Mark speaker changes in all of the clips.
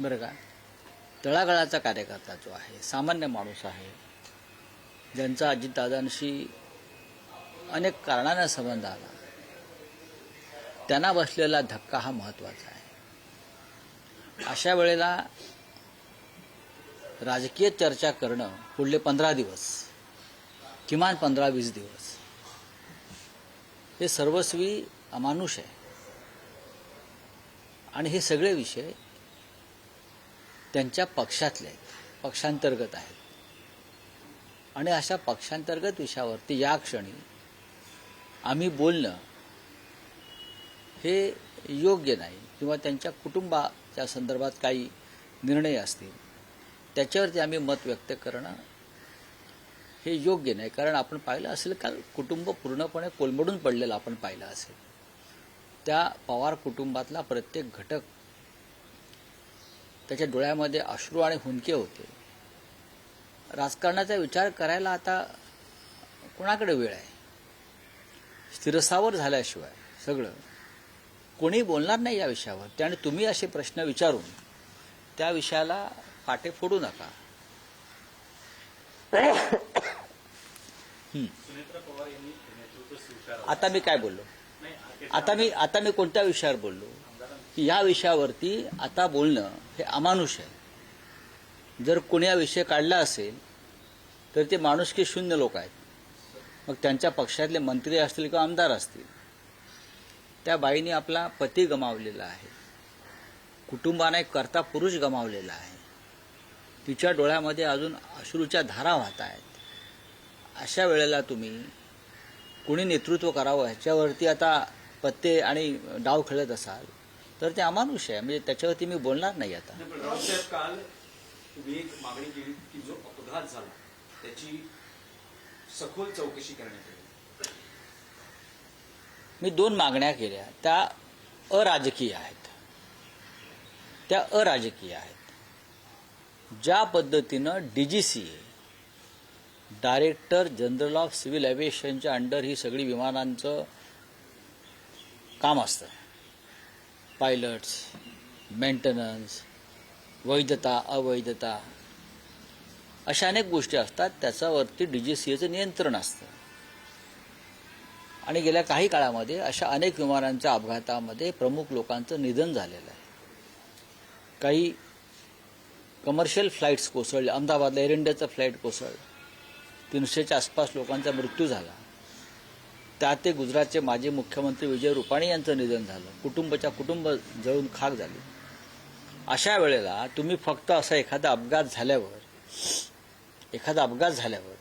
Speaker 1: बरं का? तळागाळाचा कार्यकर्ता जो आहे सामान्य माणूस आहे ज्यांचा अजितदादांशी अनेक कारणांना संबंध आला. त्यांना बसलेला धक्का हा महत्त्वाचा आहे. अशा वेळेला राजकीय चर्चा करणं पुढले पंधरा दिवस किमान पंधरा वीस दिवस हे सर्वस्वी अमानुष आहे. आणि हे सगळे विषय त्यांच्या पक्षातले आहेत पक्षांतर्गत आहेत. आणि अशा पक्षांतर्गत विषयावरती या क्षणी आम्ही बोलणं हे योग्य नाही किंवा त्यांच्या कुटुंबाच्या संदर्भात काही निर्णय असतील त्याच्यावरती आम्ही मत व्यक्त करणं हे योग्य नाही. कारण आपण पाहिलं असेल का कुटुंब पूर्णपणे कोलमडून पडलेलं आपण पाहिलं असेल. त्या पवार कुटुंबातला प्रत्येक घटक त्याच्या डोळ्यामध्ये अश्रू आणि हुंदके होते. राजकारणाचा विचार करायला आता कोणाकडे वेळ आहे? स्थिरसावर झाल्याशिवाय सगळं. कोणी बोलणार नाही या विषयावर. आणि तुम्ही असे प्रश्न विचारून त्या विषयाला फाटे फोडू नका. आता मी काय बोललो? आता मी आता मी कोणत्या विषयावर बोललो? की या विषयावरती आता बोलणं हे अमानुष आहे. जर कोणी हा विषय काढला असेल तर ते माणुसकी शून्य लोक आहेत. मग त्यांच्या पक्षातले मंत्री असतील किंवा आमदार असतील त्या बाईने आपला पती गमावलेला आहे. कुटुंबाने एक करता पुरुष गमावलेला आहे. तिच्या डोळ्यामध्ये अजून अश्रूच्या धारा वाहत आहेत. अशा वेळेला तुम्ही कुणी नेतृत्व करावं ह्याच्यावरती आता पत्ते आणि डाव खेळत असाल तर ते अमानुष आहे. म्हणजे त्याच्यावरती मी बोलणार नाही आता.
Speaker 2: काल तुम्ही एक मागणी केली की जो अपघात झाला त्याची सखोल चौकशी करण्यात
Speaker 1: मी दोन मागण्या केल्या. त्या अराजकीय आहेत. त्या अराजकीय आहेत. ज्या पद्धतीनं DGCA director general of civil एव्हिएशनच्या under ही सगळी विमानांचं काम असतं. पायलट्स मेंटेनन्स वैधता अवैधता अशा अनेक गोष्टी असतात त्याच्यावरती डी जी सी एचं नियंत्रण असतं. आणि गेल्या काही काळामध्ये अशा अनेक विमानांच्या अपघातामध्ये प्रमुख लोकांचं निधन झालेलं आहे. काही कमर्शियल फ्लाईट्स कोसळले अहमदाबादला एअर इंडियाचं फ्लाईट कोसळलं. तीनशेच्या आसपास लोकांचा मृत्यू झाला. त्यात ते गुजरातचे माजी मुख्यमंत्री विजय रुपाणी यांचं निधन झालं. कुटुंबाच्या कुटुंब जळून खाक झाली. अशा वेळेला तुम्ही फक्त असा एखादा अपघात झाल्यावर एखादा अपघात झाल्यावर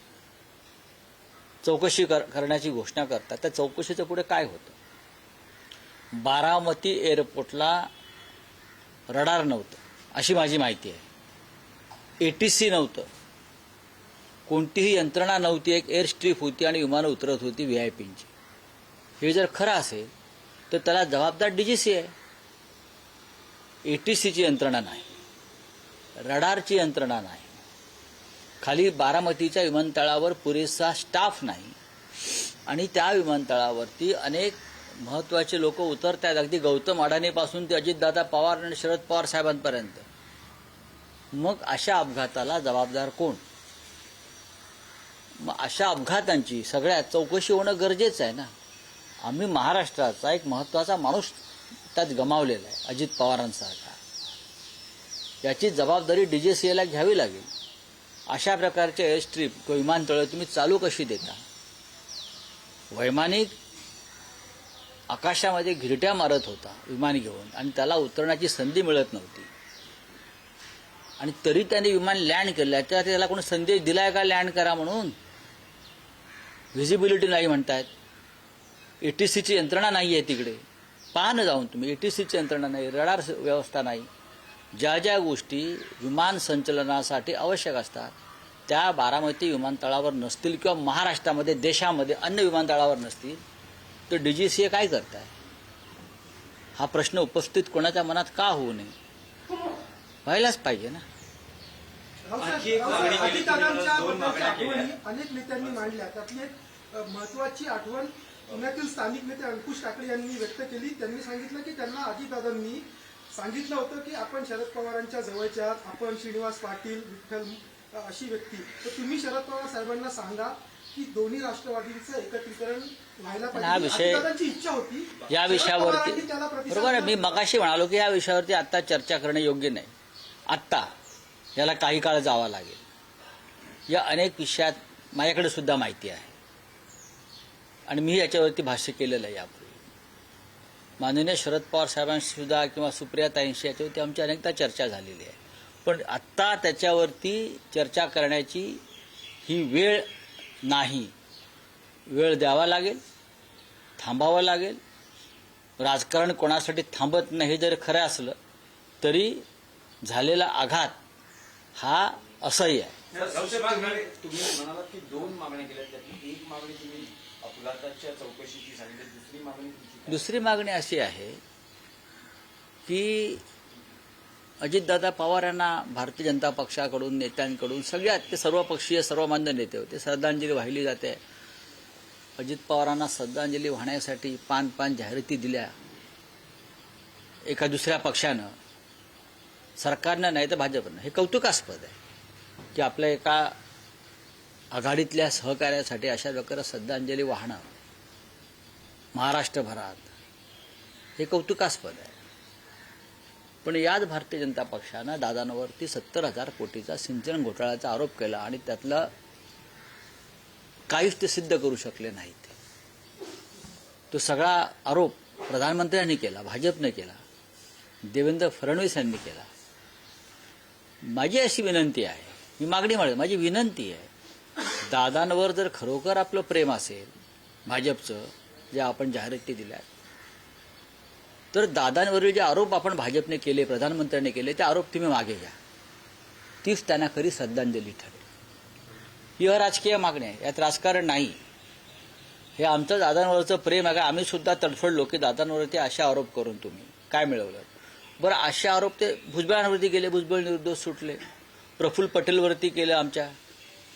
Speaker 1: चौकशी कर करण्याची घोषणा करता त्या चौकशीचं पुढे काय होतं? बारामती एअरपोर्टला रडार नव्हतं अशी माझी माहिती आहे. ए टी सी नव्हतं. कोणतीही यंत्रणा नव्हती एक एअर स्ट्रीप होती आणि विमानं उतरत होती व्ही आय पींची हे जर खरं असेल तर त्याला जबाबदार डी जी सी आहे. ए टी सीची यंत्रणा नाही. रडारची यंत्रणा नाही. खाली बारामतीच्या विमानतळावर पुरेसा स्टाफ नाही. आणि त्या विमानतळावरती अनेक महत्त्वाचे लोक उतरतात अगदी गौतम अडाणीपासून ते अजितदादा पवार आणि शरद पवार साहेबांपर्यंत. मग अशा अपघाताला जबाबदार कोण? मग अशा अपघातांची सगळ्यात चौकशी होणं गरजेचं आहे ना. आम्ही महाराष्ट्राचा एक महत्त्वाचा माणूस त्यात गमावलेला आहे अजित पवारांसारखा. याची जबाबदारी डी जे सी एला घ्यावी लागेल. अशा प्रकारचे एअर स्ट्रीप किंवा विमानतळं तुम्ही चालू कशी देता? वैमानिक आकाशामध्ये घिरट्या मारत होता विमान घेऊन आणि त्याला उतरण्याची संधी मिळत नव्हती. आणि तरी त्याने विमान लँड केलं त्या त्याला कोणी संदेश दिलाय का लँड करा म्हणून? व्हिजिबिलिटी नाही म्हणतायत. एटीसीची यंत्रणा नाही आहे तिकडे. पहा ना जाऊन तुम्ही ए टी सीची यंत्रणा नाही रडार व्यवस्था नाही. ज्या ज्या गोष्टी विमान संचलनासाठी आवश्यक असतात त्या बारामती विमानतळावर नसतील किंवा महाराष्ट्रामध्ये देशामध्ये अन्य विमानतळावर नसतील तर डी जी सी ए काय करताय? हा प्रश्न उपस्थित कोणाच्या मनात का होऊ नये? व्हायलाच पाहिजे ना.
Speaker 2: आणखी एक मागणी केली तुम्ही मला
Speaker 3: अजितदादांच्या
Speaker 2: दोन
Speaker 3: बद्दलच्या
Speaker 2: केल्या.
Speaker 3: आठवणी अनेक नेत्यांनी मांडल्या. त्यातली एक अ, महत्वाची आठवण पुण्यातील स्थानिक नेते अंकुश टाकडे यांनी व्यक्त केली. त्यांनी सांगितलं की त्यांना अजितदादांनी सांगितलं होतं की आपण शरद पवारांच्या जवळच्या आहात. आपण श्रीनिवास पाटील विठ्ठल अ, अशी व्यक्ती. तर तुम्ही शरद पवार साहेबांना सांगा की दोन्ही राष्ट्रवादींचं एकत्रीकरण व्हायला
Speaker 1: हा
Speaker 3: पाहिजे.
Speaker 1: विषय-
Speaker 3: अजितदादांची इच्छा होती.
Speaker 1: या
Speaker 3: शरद
Speaker 1: विषयावरती
Speaker 3: पवारांनी त्याला प्रतिसाद
Speaker 1: बरोबर आहे. मी. मगाशी म्हणालो की या विषयावरती आत्ता चर्चा करणं योग्य नाही. आत्ता. याला काही काळ जावा लागेल. या अनेक विषयात माझ्याकडे सुद्धा माहिती आहे. आणि मी याच्यावरती भाष्य केलेलं आहे यापूर्वी. माननीय शरद पवार साहेबांशी सुद्धा किंवा सुप्रियाताईंशी याच्यावरती आमची अनेकदा चर्चा झालेली आहे. पण आत्ता त्याच्यावरती चर्चा करण्याची ही वेळ नाही. वेळ द्यावा लागेल थांबावं लागेल. राजकारण कोणासाठी थांबत नाही जर खरं असलं तरी झालेला आघात हा असह्य आहे.
Speaker 2: सर, संशय तुम्ही तुम्ही म्हणालात की दोन मागण्या केल्या त्यातली एक मागणी तुम्ही अपघाताच्या चौकशीची सांगितली. दुसरी मागणी तुमची काय?
Speaker 1: दुसरी मागणी अशी आहे की अजितदादा पवार यांना भारतीय जनता पक्षाकडून नेत्यांकडून सगळ्यात ते सर्वपक्षीय सर्वमान्य नेते होते. श्रद्धांजली वाहिली जाते. अजित पवारांना श्रद्धांजली वाहण्यासाठी पान पान जाहिराती दिल्या एका दुसऱ्या पक्षानं. सरकारनं नाही तर भाजपनं. हे कौतुकास्पद आहे की आपल्या एका आघाडीतल्या सहकार्यासाठी अशा प्रकारे श्रद्धांजली वाहणं महाराष्ट्रभरात हे कौतुकास्पद आहे. पण याच भारतीय जनता पक्षानं दादांवरती सत्तर हजार कोटीचा सिंचन घोटाळ्याचा आरोप केला आणि त्यातलं काहीच ते सिद्ध करू शकले नाहीत. तो सगळा आरोप प्रधानमंत्र्यांनी केला भाजपने केला देवेंद्र फडणवीस यांनी केला. माझी अशी विनंती आहे. मी मागणी म्हणत माझी विनंती आहे. दादांवर जर खरोखर आपलं प्रेम असेल भाजपचं जे आपण जाहिराती दिल्या तर दादांवरील जे आरोप आपण भाजपने केले प्रधानमंत्र्यांनी केले ते आरोप तुम्ही मागे घ्या. तीच त्यांना खरी श्रद्धांजली ठरेल. ही अराजकीय मागणी आहे. यात राजकारण नाही. हे आमचं दादांवरचं प्रेम आहे. का आम्ही सुद्धा तडफडलो की दादांवरती असे आरोप करून तुम्ही. काय मिळवलं? बरं असे आरोप ते भुजबळांवरती केले भुजबळ निर्दोष सुटले. प्रफुल्ल पटेलवरती केले आमच्या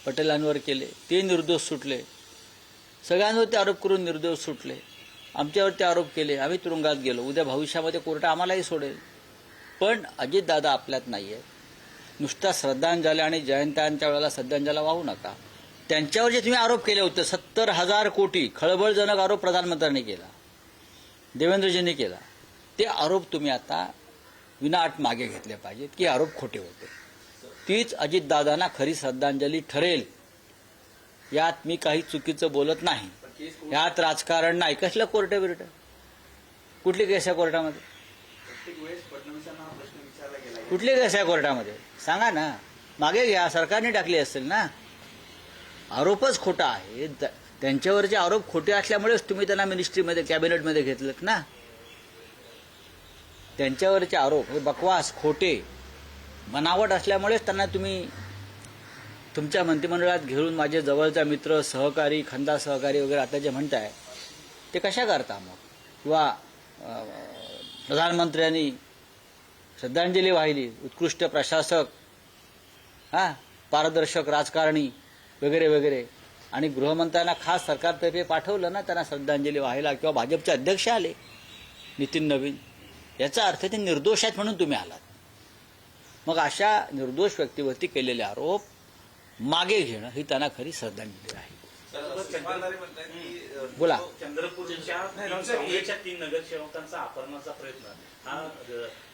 Speaker 1: पटेलांवर केले. ते निर्दोष सुटले. सगळ्यांवरती आरोप करून निर्दोष सुटले. आमच्यावरती आरोप केले. आम्ही तुरुंगात गेलो. उद्या भविष्यामध्ये कोर्ट आम्हालाही सोडेल. पण अजितदादा आपल्यात नाही आहे नुसता श्रद्धांजली आणि जयंतांच्या वेळेला श्रद्धांजली वाहू नका. त्यांच्यावर जे तुम्ही आरोप केले होते सत्तर हजार कोटी खळबळजनक आरोप प्रधानमंत्र्यांनी केला देवेंद्रजींनी केला ते आरोप तुम्ही आता विनाट मागे घेतले पाहिजेत की आरोप खोटे होते. तीच अजितदादांना खरी श्रद्धांजली ठरेल. यात मी काही चुकीचं बोलत नाही. यात राजकारण नाही. कसलं कोर्ट बिरट? कुठली केस आहे कोर्टामध्ये? कुठली केस आहे कोर्टामध्ये? सांगा ना. मागे घ्या. सरकारने टाकली असेल ना. आरोपच खोटा आहे. त्यांच्यावरचे आरोप खोटे असल्यामुळेच तुम्ही त्यांना मिनिस्ट्रीमध्ये कॅबिनेटमध्ये घेतलेत ना. त्यांच्यावरचे आरोप हे बकवास खोटे बनावट असल्यामुळेच त्यांना तुम्ही तुमच्या मंत्रिमंडळात घेऊन माझे जवळचा मित्र सहकारी खंदा सहकारी वगैरे आता जे म्हणताय ते कशा करता मग? किंवा प्रधानमंत्र्यांनी श्रद्धांजली वाहिली उत्कृष्ट प्रशासक हा पारदर्शक राजकारणी वगैरे वगैरे. आणि गृहमंत्र्यांना खास सरकारतर्फे पाठवलं ना त्यांना श्रद्धांजली व्हायला किंवा भाजपचे अध्यक्ष आले नितीन नवीन. याचा अर्थ ते निर्दोष आहेत म्हणून तुम्ही आलात. मग अशा निर्दोष व्यक्तीवरती केलेले आरोप मागे घेणं ही त्यांना खरी श्रद्धांजली आहे. बोला.
Speaker 4: चंद्रपूरच्या तीन नगरसेवकांचा अपहरणाचा प्रयत्न हा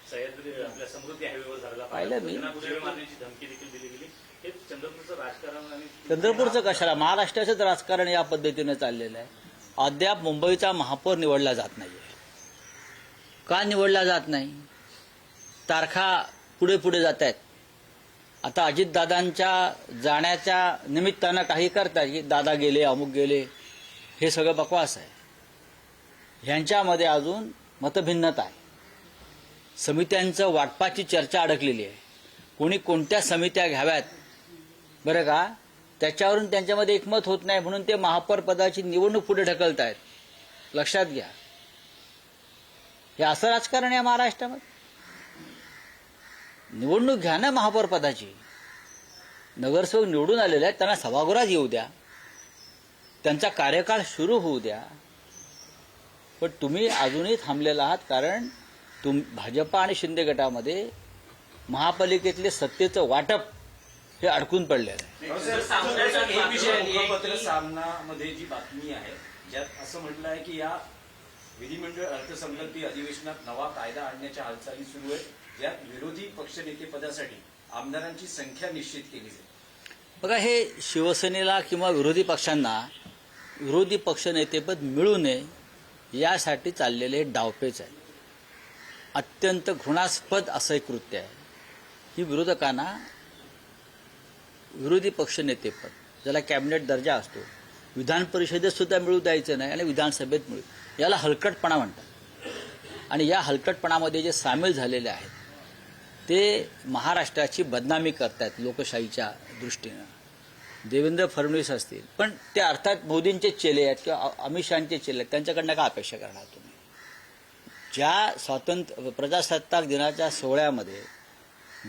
Speaker 4: सह्याद्री आपल्या समृद्धी हायवेवर कुठे मारण्याची धमकी देखील दिली गेली. हे चंद्रपूरचं राजकारण आणि
Speaker 1: चंद्रपूरचं कशाला? महाराष्ट्राचंच राजकारण या पद्धतीनं चाललेलं आहे. अद्याप मुंबईचा महापौर निवडला जात नाही का निवडला जात नाही? तारखा पुढे पुढे जात आहेत आता अजितदादांच्या जाण्याच्या निमित्तानं काही करतात की दादा गेले अमुक गेले हे सगळं बकवास आहे. ह्यांच्यामध्ये अजून मतभिन्नता आहे. समित्यांचं वाटपाची चर्चा अडकलेली आहे. कोणी कोणत्या समित्या घ्याव्यात? बरं का? त्याच्यावरून त्यांच्यामध्ये एकमत होत नाही म्हणून ते महापौर पदाची निवडणूक पुढे ढकलत आहेत लक्षात घ्या. हे असं राजकारण आहे महाराष्ट्रामध्ये? निवडणूक घ्या ना महापौर पदाची नगरसेवक निवडून आलेले आहेत त्यांना सभागृहात येऊ द्या. त्यांचा कार्यकाळ सुरू होऊ द्या. पण तुम्ही अजूनही थांबलेला आहात कारण तुम भाजपा आणि शिंदे गटामध्ये महापालिकेतले सत्तेचं वाटप हे अडकून पडलेलं आहे.
Speaker 2: सामनामध्ये जी बातमी आहे ज्यात असं म्हटलं आहे की या विधिमंडळ अर्थसंकल्पीय अधिवेशनात नवा कायदा आणण्याच्या हालचाली सुरू आहेत. ज्यात विरोधी पक्षनेतेपदासाठी आमदारांची संख्या निश्चित केली जाईल.
Speaker 1: बघा हे शिवसेनेला किंवा विरोधी पक्षांना विरोधी पक्षनेतेपद मिळू नये यासाठी चाललेले डावपेच आहे अत्यंत घृणास्पद असं एक कृत्य आहे. ही विरोधकांना विरोधी पक्षनेतेपद ज्याला कॅबिनेट दर्जा असतो विधान परिषदेत सुद्धा मिळू द्यायचं नाही आणि विधानसभेत मिळू. याला हलकटपणा म्हणतात. आणि या हलकटपणामध्ये जे सामील झालेले आहेत ते महाराष्ट्राची बदनामी करतायत लोकशाहीच्या दृष्टीनं. देवेंद्र फडणवीस असतील पण ते अर्थात मोदींचे चेले आहेत किंवा अमित शहाचे चेले आहेत त्यांच्याकडनं काय अपेक्षा करणार तुम्ही? ज्या स्वातंत्र्य प्रजासत्ताक दिनाच्या सोहळ्यामध्ये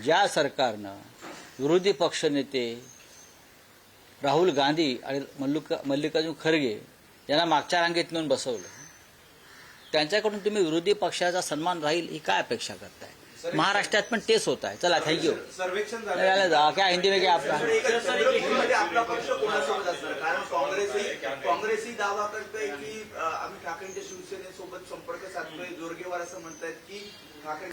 Speaker 1: ज्या सरकारनं विरोधी पक्षनेते राहुल गांधी आणि मल्लिका मल्लिकार्जुन खरगे यांना मागच्या रांगेत नेऊन बसवलं. त्यांच्याकडून तुम्ही विरोधी पक्षाचा सन्मान राहील ही काय अपेक्षा करताय? महाराष्ट्रात पण तेच होत आहे चला थँक्यू
Speaker 5: सर्वेक्षण
Speaker 1: क्या हिंदी में क्या आपका
Speaker 5: चंद्रपूरमध्ये आपला पक्ष कोणासोबत असणार? कारण काँग्रेसही काँग्रेसही दावा करतोय की आम्ही ठाकरेंच्या शिवसेनेसोबत संपर्क साधतोय जोरगेवार असं म्हणतायत की ठाकरे